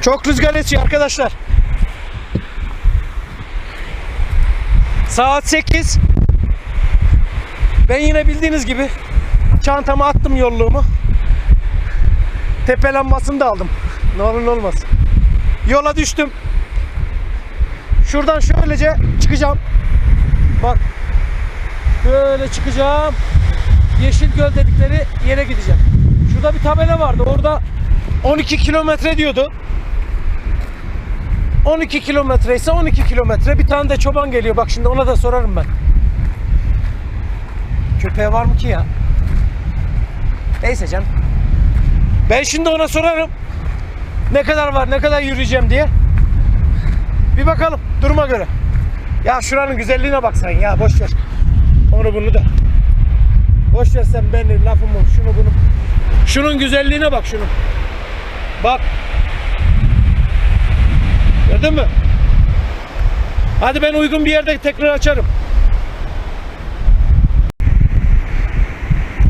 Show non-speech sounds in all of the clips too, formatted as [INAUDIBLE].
Çok rüzgar esiyor arkadaşlar. Saat 8. Ben yine bildiğiniz gibi çantama attım yolluğumu. Tepe lambasını da aldım. Ne olur ne olmaz. Yola düştüm. Şuradan şöylece çıkacağım. Bak. Böyle çıkacağım. Yeşil Göl dedikleri yere gideceğim. Şurada bir tabela vardı. Orada 12 kilometre diyordu. 12 kilometre ise 12 kilometre. Bir tane de çoban geliyor. Bak şimdi ona da sorarım ben. Köpeği var mı ki ya? Neyse canım. Ben şimdi ona sorarım. Ne kadar var, ne kadar yürüyeceğim diye. Bir bakalım duruma göre. Ya şuranın güzelliğine bak sen ya boş ver. Onu bunu da. Boş ver sen benim lafımı şunu bunu. Şunun güzelliğine bak şunun. Bak. Gördün mü? Hadi ben uygun bir yerde tekrar açarım.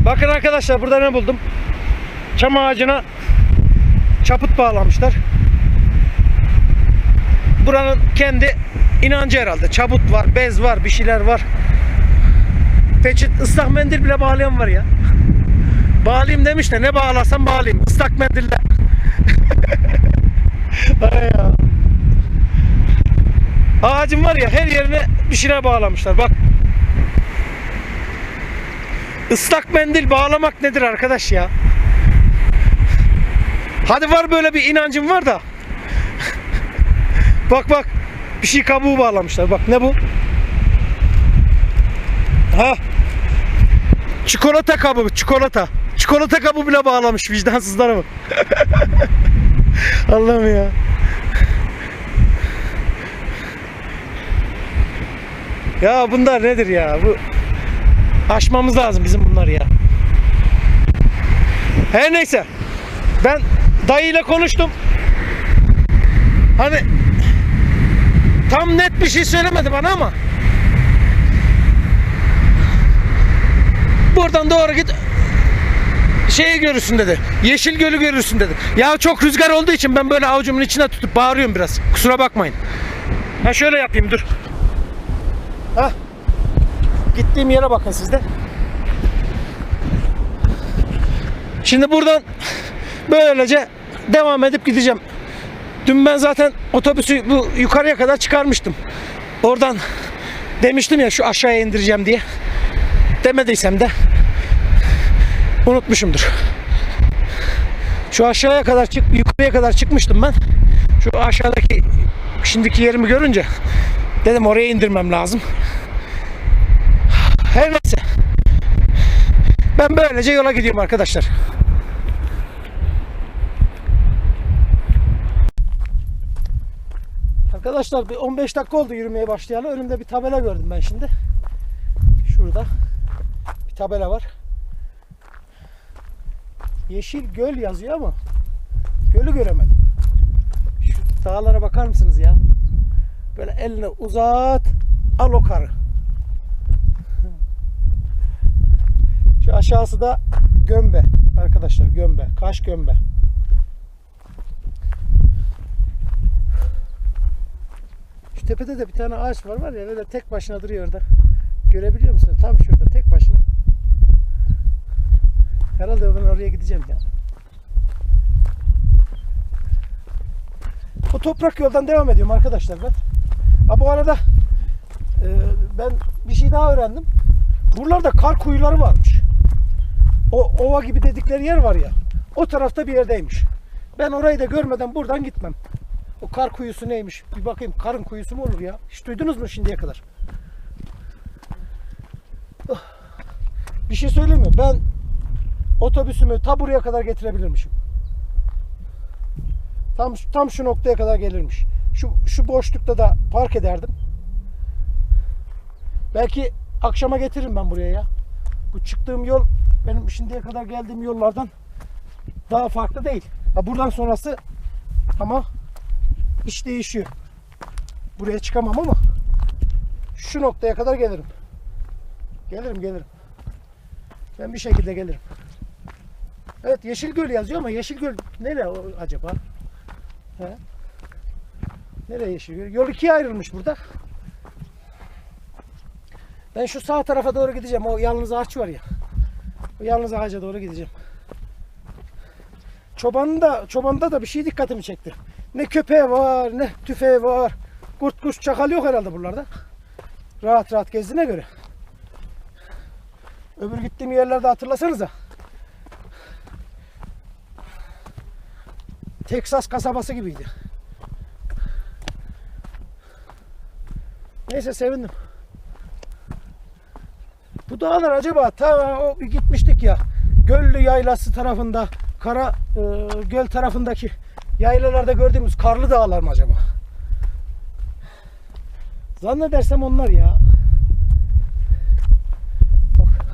Bakın arkadaşlar burada ne buldum? Çam ağacına çaput bağlamışlar. Buranın kendi inancı herhalde. Çabut var, bez var, bir şeyler var. Peçet, ıslak mendil bile bağlayan var ya. [LAUGHS] Bağlayayım demiş de ne bağlasam bağlayayım. Islak mendille. [LAUGHS] Ay ya. Ağacın var ya her yerine bir şeyler bağlamışlar. Bak. Islak mendil bağlamak nedir arkadaş ya? Hadi var böyle bir inancım var da. bak bak. Bir şey kabuğu bağlamışlar. Bak ne bu? Ha. Çikolata kabuğu, çikolata. Çikolata kabuğu bile bağlamış vicdansızlara bak. [LAUGHS] Allah'ım ya. Ya bunlar nedir ya? Bu aşmamız lazım bizim bunları ya. Her neyse. Ben dayıyla konuştum. Hani tam net bir şey söylemedi bana ama buradan doğru git şeyi görürsün dedi. Yeşil gölü görürsün dedi. Ya çok rüzgar olduğu için ben böyle avucumun içine tutup bağırıyorum biraz. Kusura bakmayın. Ha şöyle yapayım dur. Ha. Gittiğim yere bakın siz de. Şimdi buradan böylece devam edip gideceğim. Dün ben zaten otobüsü bu yukarıya kadar çıkarmıştım. Oradan demiştim ya şu aşağıya indireceğim diye. Demediysem de unutmuşumdur. Şu aşağıya kadar çık yukarıya kadar çıkmıştım ben. Şu aşağıdaki şimdiki yerimi görünce dedim oraya indirmem lazım. Her neyse. Ben böylece yola gidiyorum arkadaşlar. Arkadaşlar bir 15 dakika oldu yürümeye başlayalı. Önümde bir tabela gördüm ben şimdi. Şurada bir tabela var. Yeşil göl yazıyor ama gölü göremedim. Şu dağlara bakar mısınız ya? Böyle elini uzat, al o karı. Şu aşağısı da Gömbe arkadaşlar Gömbe. Kaş Gömbe. Şu tepede de bir tane ağaç var var ya öyle tek başına duruyor orada. Görebiliyor musun? Tam şurada tek başına. Herhalde ben oraya gideceğim ya. Bu toprak yoldan devam ediyorum arkadaşlar ben. Ha bu arada e, ben bir şey daha öğrendim. Buralarda kar kuyuları varmış. O ova gibi dedikleri yer var ya. O tarafta bir yerdeymiş. Ben orayı da görmeden buradan gitmem. O kar kuyusu neymiş? Bir bakayım karın kuyusu mu olur ya? Hiç duydunuz mu şimdiye kadar? Ah. Bir şey söyleyeyim mi? Ben otobüsümü ta buraya kadar getirebilirmişim. Tam tam şu noktaya kadar gelirmiş. Şu şu boşlukta da park ederdim. Belki akşama getiririm ben buraya ya. Bu çıktığım yol benim şimdiye kadar geldiğim yollardan daha farklı değil. Ha buradan sonrası ama iş değişiyor. Buraya çıkamam ama şu noktaya kadar gelirim. Gelirim gelirim. Ben bir şekilde gelirim. Evet Yeşilgöl yazıyor ama Yeşilgöl nere acaba? He. Nereye göl? Yol ikiye ayrılmış burada. Ben şu sağ tarafa doğru gideceğim. O yalnız ağaç var ya. O yalnız ağaca doğru gideceğim. Çobanın da, çobanda da bir şey dikkatimi çekti. Ne köpeği var, ne tüfeği var. Kurt kuş çakal yok herhalde buralarda. Rahat rahat gezdiğine göre. Öbür gittiğim yerlerde hatırlasanıza. Teksas kasabası gibiydi. Neyse sevindim. Bu dağlar acaba ta o gitmiştik ya. Göllü yaylası tarafında, Kara e, göl tarafındaki yaylalarda gördüğümüz karlı dağlar mı acaba? Zannedersem onlar ya. Bak.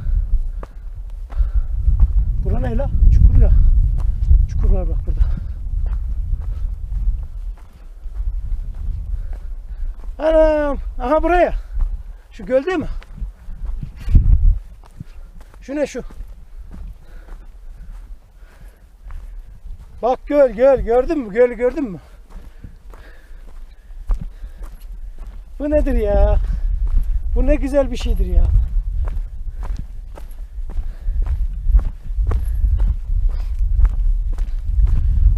Bura ne la? Çukur ya. Çukur var bak burada. Anam. Aha buraya. Şu göl değil mi? Şu ne şu? Bak göl göl gördün mü? Gölü gördün mü? Bu nedir ya? Bu ne güzel bir şeydir ya.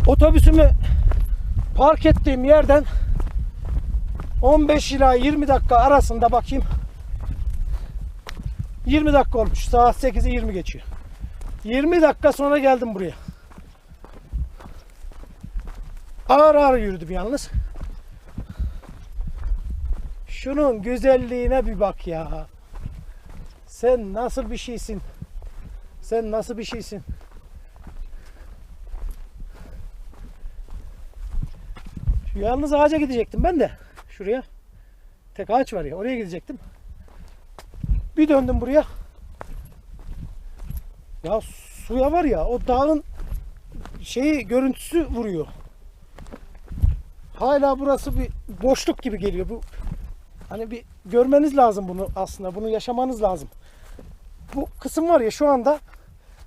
Otobüsümü park ettiğim yerden 15 ila 20 dakika arasında bakayım. 20 dakika olmuş. Saat 8'i 20 geçiyor. 20 dakika sonra geldim buraya. Ağır ağır yürüdüm yalnız. Şunun güzelliğine bir bak ya. Sen nasıl bir şeysin? Sen nasıl bir şeysin? Yalnız ağaca gidecektim ben de. Şuraya. Tek ağaç var ya. Oraya gidecektim. Bir döndüm buraya. Ya suya var ya o dağın şeyi görüntüsü vuruyor. Hala burası bir boşluk gibi geliyor. Bu hani bir görmeniz lazım bunu aslında. Bunu yaşamanız lazım. Bu kısım var ya şu anda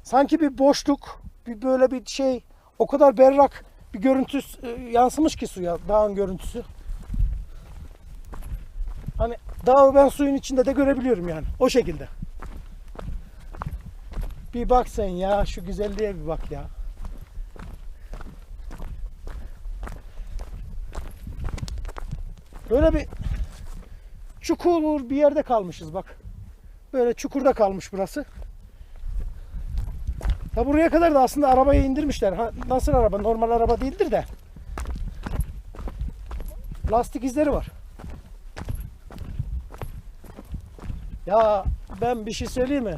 sanki bir boşluk, bir böyle bir şey o kadar berrak bir görüntü e, yansımış ki suya dağın görüntüsü. Hani dağı ben suyun içinde de görebiliyorum yani. O şekilde. Bir bak sen ya şu güzelliğe bir bak ya. Böyle bir çukur bir yerde kalmışız bak. Böyle çukurda kalmış burası. Ya buraya kadar da aslında arabayı indirmişler. Ha, nasıl araba? Normal araba değildir de. Lastik izleri var. Ya ben bir şey söyleyeyim mi?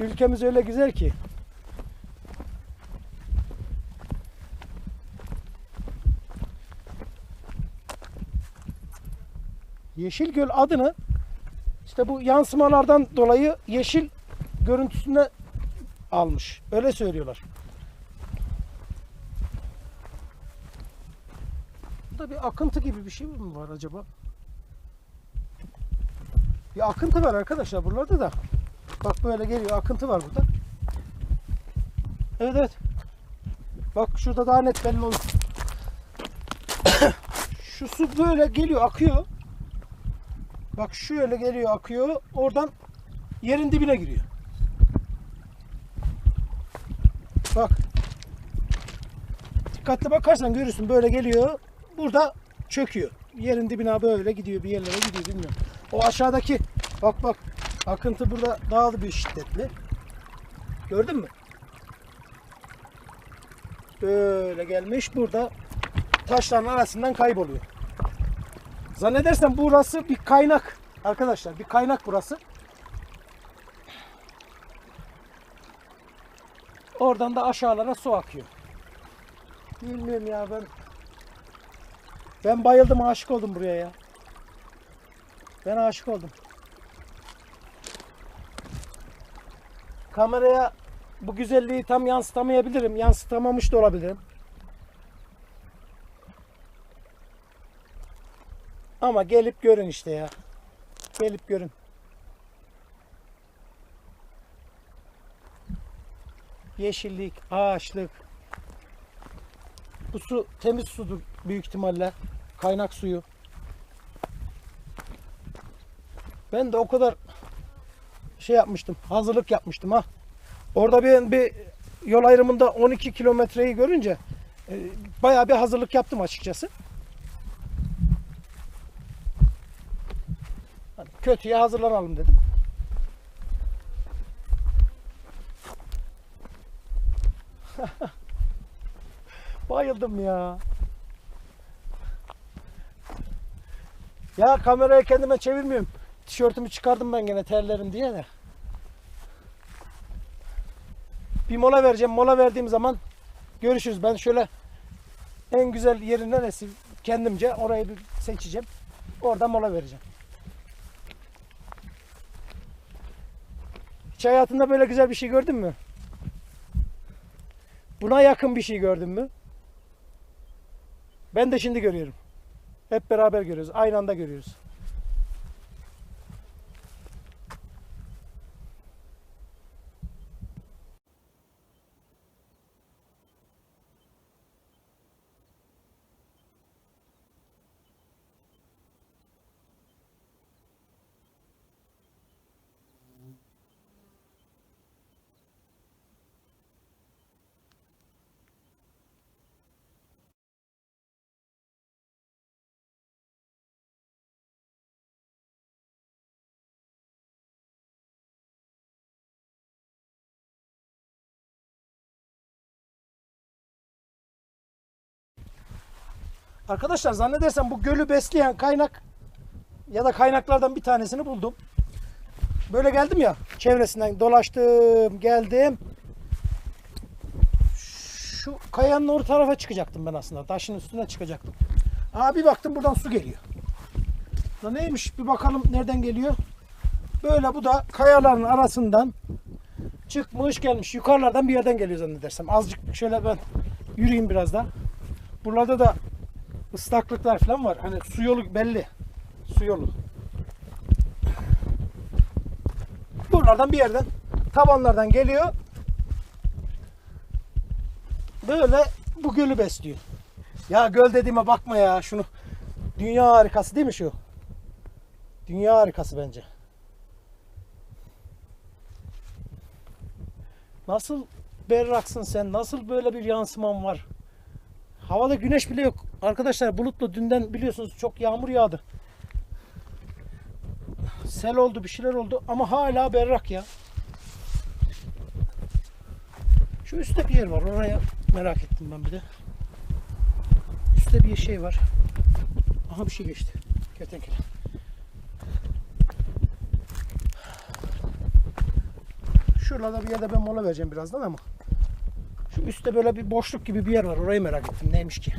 Ülkemiz öyle güzel ki. Yeşilgöl adını işte bu yansımalardan dolayı yeşil görüntüsüne almış. Öyle söylüyorlar. Burada bir akıntı gibi bir şey mi var acaba? Bir akıntı var arkadaşlar buralarda da. Bak böyle geliyor akıntı var burada. Evet evet. Bak şurada daha net belli olur. [COUGHS] Şu su böyle geliyor akıyor. Bak şöyle geliyor akıyor. Oradan yerin dibine giriyor. Bak. Dikkatli bakarsan görürsün böyle geliyor. Burada çöküyor. Yerin dibine böyle gidiyor bir yerlere gidiyor bilmiyorum. O aşağıdaki bak bak akıntı burada daha da bir şiddetli. Gördün mü? Böyle gelmiş burada taşların arasından kayboluyor. Zannedersem burası bir kaynak arkadaşlar. Bir kaynak burası. Oradan da aşağılara su akıyor. Bilmiyorum ya ben. Ben bayıldım aşık oldum buraya ya. Ben aşık oldum. Kameraya bu güzelliği tam yansıtamayabilirim. Yansıtamamış da olabilirim. Ama gelip görün işte ya. Gelip görün. yeşillik, ağaçlık. Bu su temiz sudur büyük ihtimalle. Kaynak suyu. Ben de o kadar şey yapmıştım. Hazırlık yapmıştım ha. Orada ben bir yol ayrımında 12 kilometreyi görünce e, bayağı bir hazırlık yaptım açıkçası. Hani kötüye hazırlanalım dedim. [LAUGHS] Bayıldım ya. Ya kamerayı kendime çevirmiyorum. Tişörtümü çıkardım ben gene terlerim diye de. Bir mola vereceğim. Mola verdiğim zaman görüşürüz. Ben şöyle en güzel yeri neresi kendimce orayı bir seçeceğim. Orada mola vereceğim. Hiç hayatında böyle güzel bir şey gördün mü? Buna yakın bir şey gördün mü? Ben de şimdi görüyorum. Hep beraber görüyoruz. Aynı anda görüyoruz. Arkadaşlar zannedersem bu gölü besleyen kaynak ya da kaynaklardan bir tanesini buldum. Böyle geldim ya çevresinden dolaştım geldim. Şu kayanın orta tarafa çıkacaktım ben aslında. Taşın üstüne çıkacaktım. Aa bir baktım buradan su geliyor. Da neymiş bir bakalım nereden geliyor. Böyle bu da kayaların arasından çıkmış gelmiş. Yukarılardan bir yerden geliyor zannedersem. Azıcık şöyle ben yürüyeyim biraz da. Buralarda da ıslaklıklar falan var. Hani su yolu belli. Su yolu. Buralardan bir yerden tabanlardan geliyor. Böyle bu gölü besliyor. Ya göl dediğime bakma ya şunu. Dünya harikası değil mi şu? Dünya harikası bence. Nasıl berraksın sen? Nasıl böyle bir yansıman var? Havada güneş bile yok. Arkadaşlar bulutlu dünden biliyorsunuz çok yağmur yağdı. Sel oldu bir şeyler oldu ama hala berrak ya. Şu üstte bir yer var oraya merak ettim ben bir de. Üstte bir şey var. Aha bir şey geçti. Kertenkele. Şurada bir yerde ben mola vereceğim birazdan ama. Şu üstte böyle bir boşluk gibi bir yer var. Orayı merak ettim. Neymiş ki?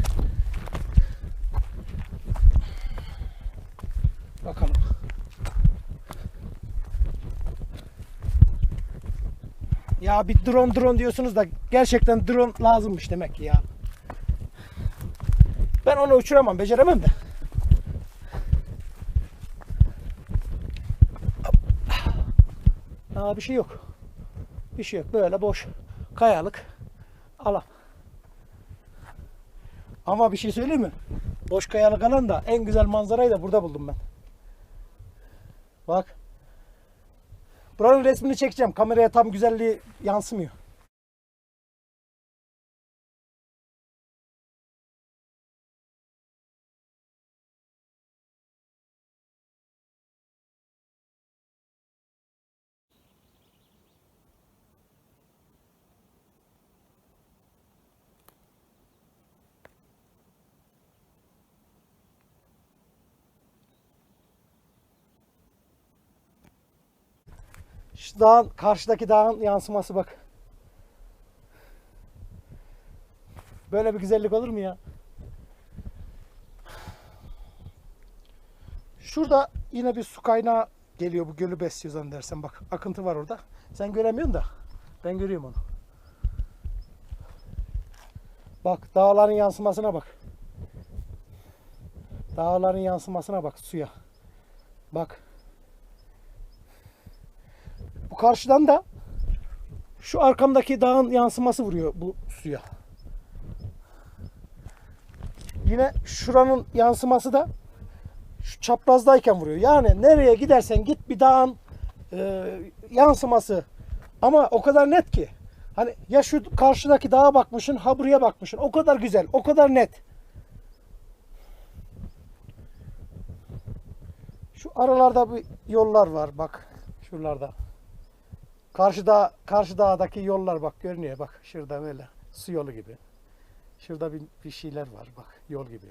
Bakalım. Ya bir drone drone diyorsunuz da gerçekten drone lazımmış demek ki ya. Ben onu uçuramam, beceremem de. Aa bir şey yok. Bir şey yok. Böyle boş kayalık alan. Ama bir şey söyleyeyim mi? Boş kayalık alan da en güzel manzarayı da burada buldum ben. Bak. Buranın resmini çekeceğim. Kameraya tam güzelliği yansımıyor. Dağın, karşıdaki dağın yansıması bak. Böyle bir güzellik olur mu ya? Şurada yine bir su kaynağı geliyor bu gölü besliyor zannedersem bak akıntı var orada. Sen göremiyorsun da ben görüyorum onu. Bak dağların yansımasına bak. Dağların yansımasına bak suya. Bak. Bu karşıdan da Şu arkamdaki dağın yansıması vuruyor bu suya. Yine şuranın yansıması da şu çaprazdayken vuruyor. Yani nereye gidersen git bir dağın e, yansıması ama o kadar net ki. Hani ya şu karşıdaki dağa bakmışsın, ha buraya bakmışsın. O kadar güzel, o kadar net. Şu aralarda bir yollar var bak şuralarda. Karşıda karşı dağdaki yollar bak görünüyor bak şurada böyle su yolu gibi. Şurada bir, bir şeyler var bak yol gibi.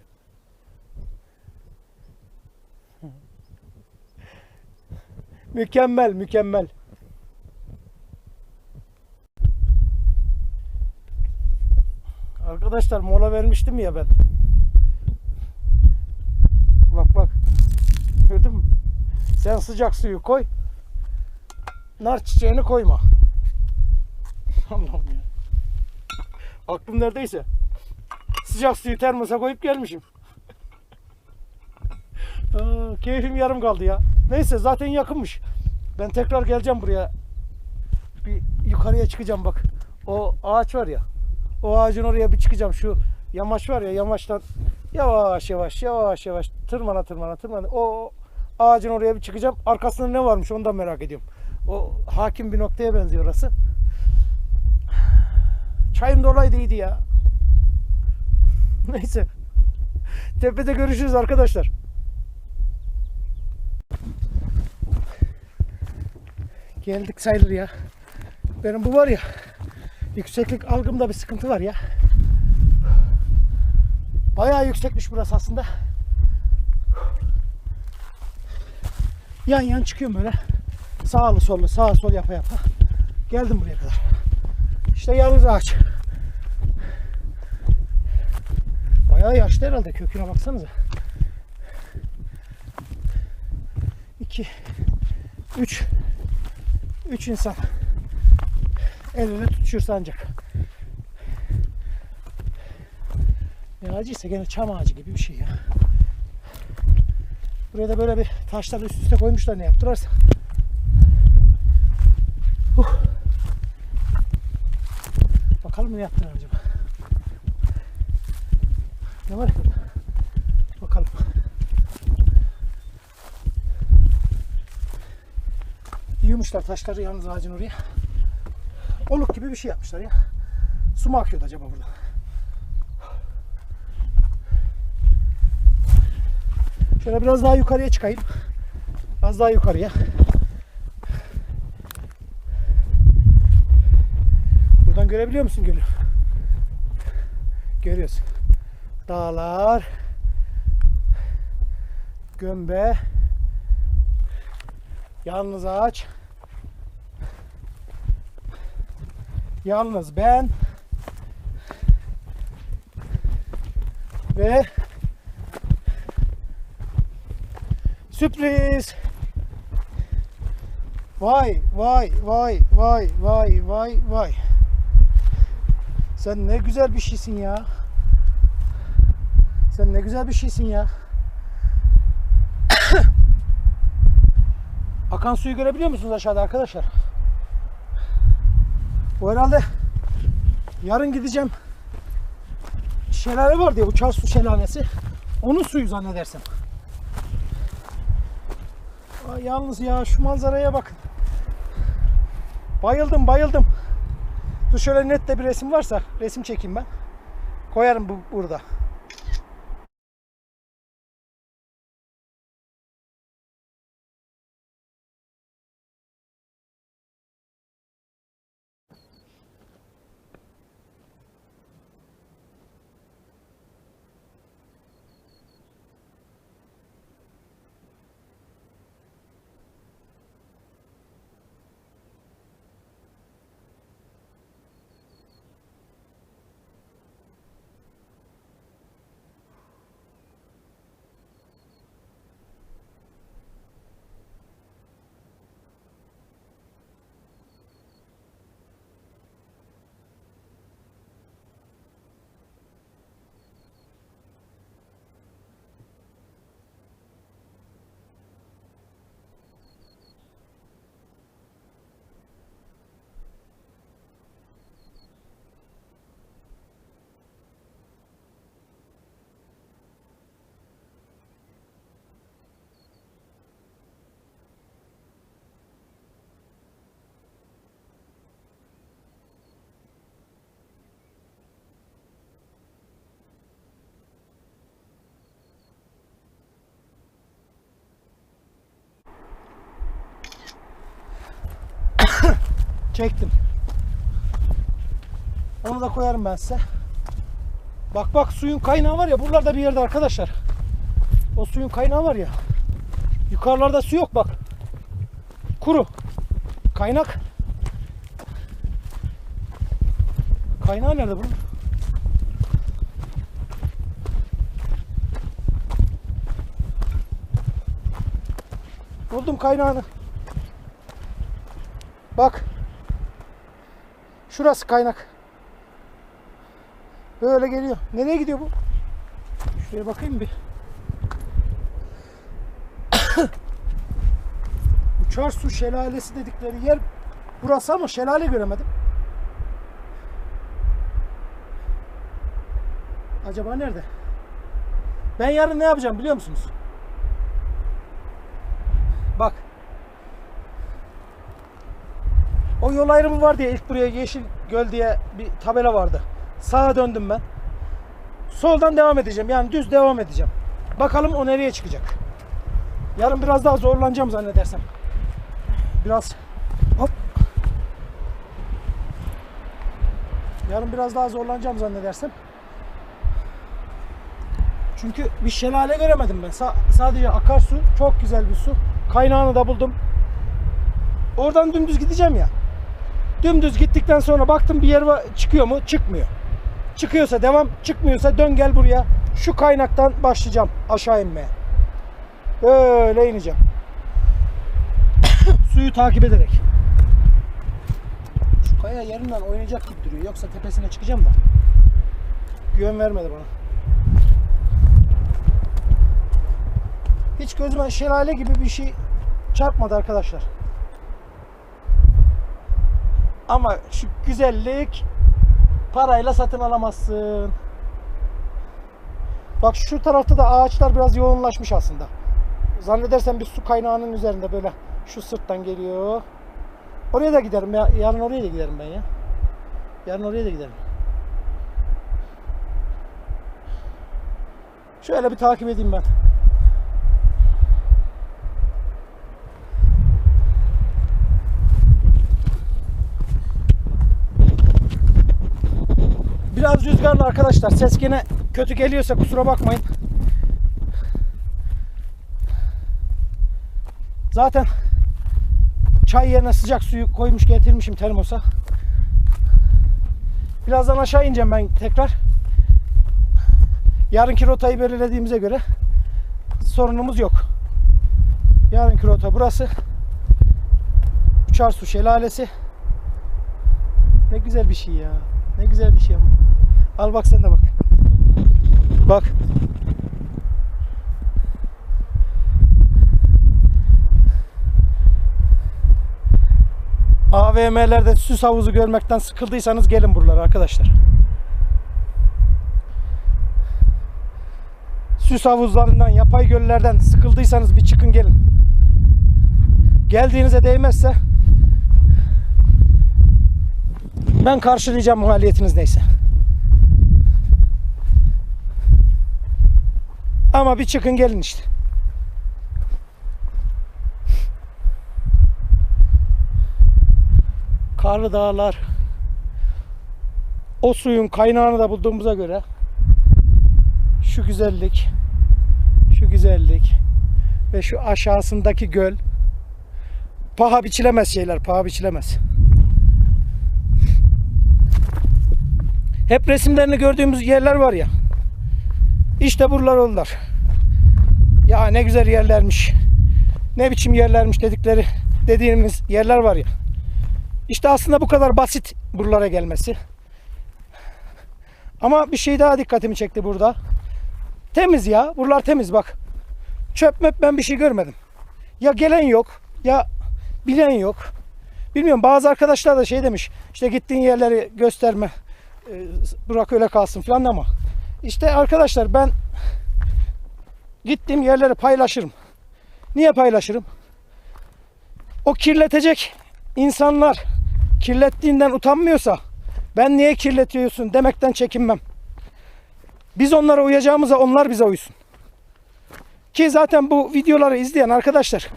[LAUGHS] mükemmel mükemmel. Arkadaşlar mola vermiştim ya ben. Bak bak. Gördün mü? Sen sıcak suyu koy. Nar çiçeğini koyma. [LAUGHS] Allah'ım ya. Aklım neredeyse. Sıcak suyu termosa koyup gelmişim. [LAUGHS] Aa, keyfim yarım kaldı ya. Neyse zaten yakınmış. Ben tekrar geleceğim buraya. Bir yukarıya çıkacağım bak. O ağaç var ya. O ağacın oraya bir çıkacağım. Şu yamaç var ya yamaçtan yavaş yavaş yavaş yavaş tırmana tırmana tırmana o ağacın oraya bir çıkacağım. Arkasında ne varmış onu da merak ediyorum. O hakim bir noktaya benziyor orası. Çayım da iyiydi ya. [LAUGHS] Neyse. Tepede görüşürüz arkadaşlar. Geldik sayılır ya. Benim bu var ya. Yükseklik algımda bir sıkıntı var ya. Bayağı yüksekmiş burası aslında. Yan yan çıkıyorum böyle. Sağlı sollu sağa sol yapa yapa. Geldim buraya kadar. İşte yalnız ağaç. Bayağı yaşlı herhalde köküne baksanıza. 2 3 3 insan el ele tutuşursa ancak. Ne ağacıysa gene çam ağacı gibi bir şey ya. Buraya da böyle bir taşlar üst üste koymuşlar ne yaptırarsa. Ne yaptılar acaba. Ne var ki? Bakalım. Yığmışlar taşları yalnız ağacın oraya. Oluk gibi bir şey yapmışlar ya. Su mu akıyordu acaba burada? Şöyle biraz daha yukarıya çıkayım. Az daha yukarıya. Buradan görebiliyor musun gölü? Görüyorsun. Dağlar. Gömbe. Yalnız ağaç. Yalnız ben ve sürpriz. Vay vay vay vay vay vay vay. Sen ne güzel bir şeysin ya. Sen ne güzel bir şeysin ya. [COUGHS] Akan suyu görebiliyor musunuz aşağıda arkadaşlar? Bu herhalde yarın gideceğim. Şelale var diye uçar su şelalesi. Onun suyu zannedersem. Ay, yalnız ya şu manzaraya bakın. Bayıldım bayıldım. Dur şöyle net de bir resim varsa resim çekeyim ben. Koyarım bu burada. Çektim. Onu da koyarım ben size. Bak bak suyun kaynağı var ya buralarda bir yerde arkadaşlar. O suyun kaynağı var ya. Yukarılarda su yok bak. Kuru. Kaynak. Kaynağı nerede bunun? Buldum kaynağını. Bak. Şurası kaynak. Böyle geliyor. Nereye gidiyor bu? Şuraya bakayım bir. [COUGHS] Uçar su şelalesi dedikleri yer burası ama şelale göremedim. Acaba nerede? Ben yarın ne yapacağım biliyor musunuz? Bak. O yol ayrımı var diye ilk buraya Yeşil Göl diye bir tabela vardı. Sağa döndüm ben. Soldan devam edeceğim. Yani düz devam edeceğim. Bakalım o nereye çıkacak. Yarın biraz daha zorlanacağım zannedersem. Biraz hop. Yarın biraz daha zorlanacağım zannedersem. Çünkü bir şelale göremedim ben. Sa- sadece akarsu, çok güzel bir su. Kaynağını da buldum. Oradan dümdüz gideceğim ya. Dümdüz gittikten sonra baktım bir yer var, çıkıyor mu? Çıkmıyor. Çıkıyorsa devam, çıkmıyorsa dön gel buraya. Şu kaynaktan başlayacağım aşağı inmeye. Böyle ineceğim. [COUGHS] Suyu takip ederek. Şu kaya yerinden oynayacak gibi duruyor. Yoksa tepesine çıkacağım da. Güven vermedi bana. Hiç gözüme şelale gibi bir şey çarpmadı arkadaşlar. Ama şu güzellik parayla satın alamazsın. Bak şu tarafta da ağaçlar biraz yoğunlaşmış aslında. Zannedersem bir su kaynağının üzerinde böyle şu sırttan geliyor. Oraya da giderim ya. Yarın oraya da giderim ben ya. Yarın oraya da giderim. Şöyle bir takip edeyim ben. Biraz rüzgarlı arkadaşlar. Ses gene kötü geliyorsa kusura bakmayın. Zaten çay yerine sıcak suyu koymuş getirmişim termosa. Birazdan aşağı ineceğim ben tekrar. Yarınki rotayı belirlediğimize göre sorunumuz yok. Yarınki rota burası. Uçarsu Şelalesi. Ne güzel bir şey ya. Ne güzel bir şey ama. Al bak sen de bak. Bak. AVM'lerde süs havuzu görmekten sıkıldıysanız gelin buralara arkadaşlar. Süs havuzlarından, yapay göllerden sıkıldıysanız bir çıkın gelin. Geldiğinize değmezse ben karşılayacağım maliyetiniz neyse. Ama bir çıkın gelin işte. Karlı dağlar. O suyun kaynağını da bulduğumuza göre şu güzellik, şu güzellik ve şu aşağısındaki göl paha biçilemez şeyler, paha biçilemez. Hep resimlerini gördüğümüz yerler var ya. İşte buralar onlar. Ya ne güzel yerlermiş. Ne biçim yerlermiş dedikleri dediğimiz yerler var ya. İşte aslında bu kadar basit buralara gelmesi. Ama bir şey daha dikkatimi çekti burada. Temiz ya. Buralar temiz bak. Çöp möp ben bir şey görmedim. Ya gelen yok ya bilen yok. Bilmiyorum bazı arkadaşlar da şey demiş. İşte gittiğin yerleri gösterme. E, Bırak öyle kalsın falan ama. İşte arkadaşlar ben gittiğim yerleri paylaşırım. Niye paylaşırım? O kirletecek insanlar kirlettiğinden utanmıyorsa ben niye kirletiyorsun demekten çekinmem. Biz onlara uyacağımıza onlar bize uysun. Ki zaten bu videoları izleyen arkadaşlar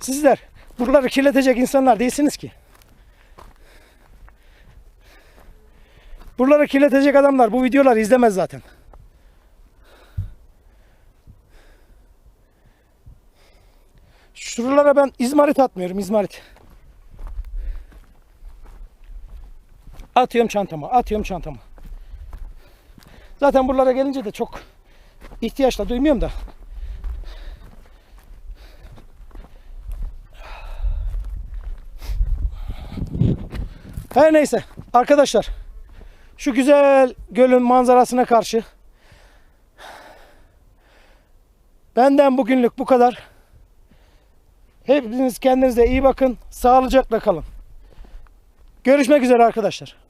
sizler buraları kirletecek insanlar değilsiniz ki. Buraları kirletecek adamlar bu videoları izlemez zaten. Şuralara ben izmarit atmıyorum izmarit. Atıyorum çantama, atıyorum çantama. Zaten buralara gelince de çok ihtiyaçla duymuyorum da. Her neyse arkadaşlar şu güzel gölün manzarasına karşı benden bugünlük bu kadar. Hepiniz kendinize iyi bakın. Sağlıcakla kalın. Görüşmek üzere arkadaşlar.